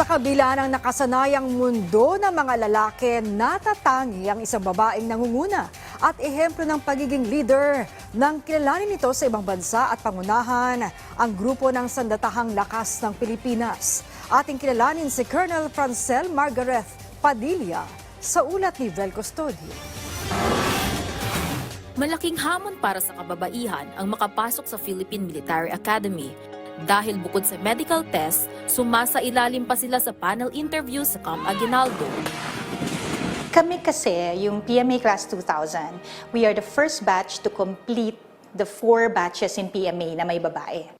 Sa kabila ng nakasanayang mundo ng mga lalaki, natatangi ang isang babaeng nangunguna at ehemplo ng pagiging leader ng kilalanin nito sa ibang bansa at pangunahan ang grupo ng Sandatahang Lakas ng Pilipinas. Ating kilalanin si Colonel Francel Margaret Padilla sa ulat ni Vel Custodio. Malaking hamon para sa kababaihan ang makapasok sa Philippine Military Academy. Dahil bukod sa medical test, sumasa ilalim pa sila sa panel interview sa Camp Aguinaldo. Kami kasi, yung PMA Class 2000, we are the first batch to complete the four batches in PMA na may babae.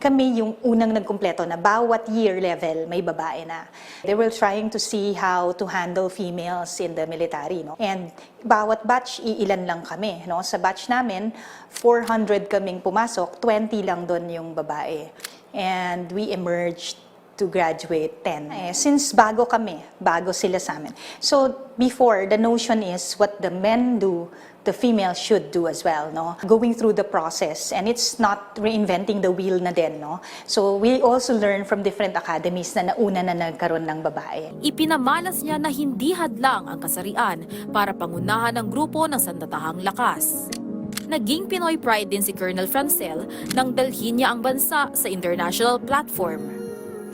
Kami yung unang nagkumpleto na bawat year level may babae na. They were trying to see how to handle females in the military. No? And bawat batch, iilan lang kami. No? Sa batch namin, 400 kaming pumasok, 20 lang doon yung babae. And we emerged to graduate 10. Eh, since bago kami, bago sila sa amin. So before, the notion is what the men do, the female should do as well, no? Going through the process and it's not reinventing the wheel na din, no? So we also learn from different academies na nauna na nagkaroon ng babae. Ipinamalas niya na hindi hadlang ang kasarian para pangunahan ang grupo ng Sandatahang Lakas. Naging Pinoy pride din si Colonel Francel nang dalhin niya ang bansa sa international platform.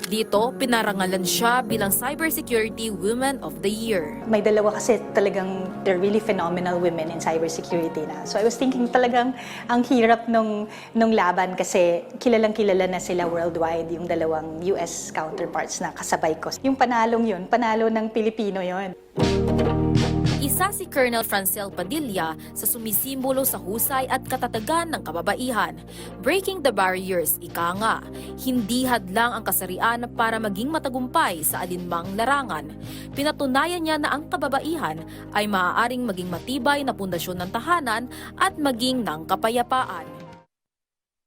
Dito, pinarangalan siya bilang Cybersecurity Women of the Year. May dalawa kasi talagang they're really phenomenal women in cybersecurity na. So I was thinking talagang ang hirap nung, nung laban kasi kilalang kilala na sila worldwide yung dalawang US counterparts na kasabay ko. Yung panalong yun, panalo ng Pilipino yon. Isa si Colonel Francel Padilla sa sumisimbolo sa husay at katatagan ng kababaihan. Breaking the barriers, ika nga. Hindi hadlang ang kasarian para maging matagumpay sa alinmang larangan. Pinatunayan niya na ang kababaihan ay maaaring maging matibay na pundasyon ng tahanan at maging ng kapayapaan.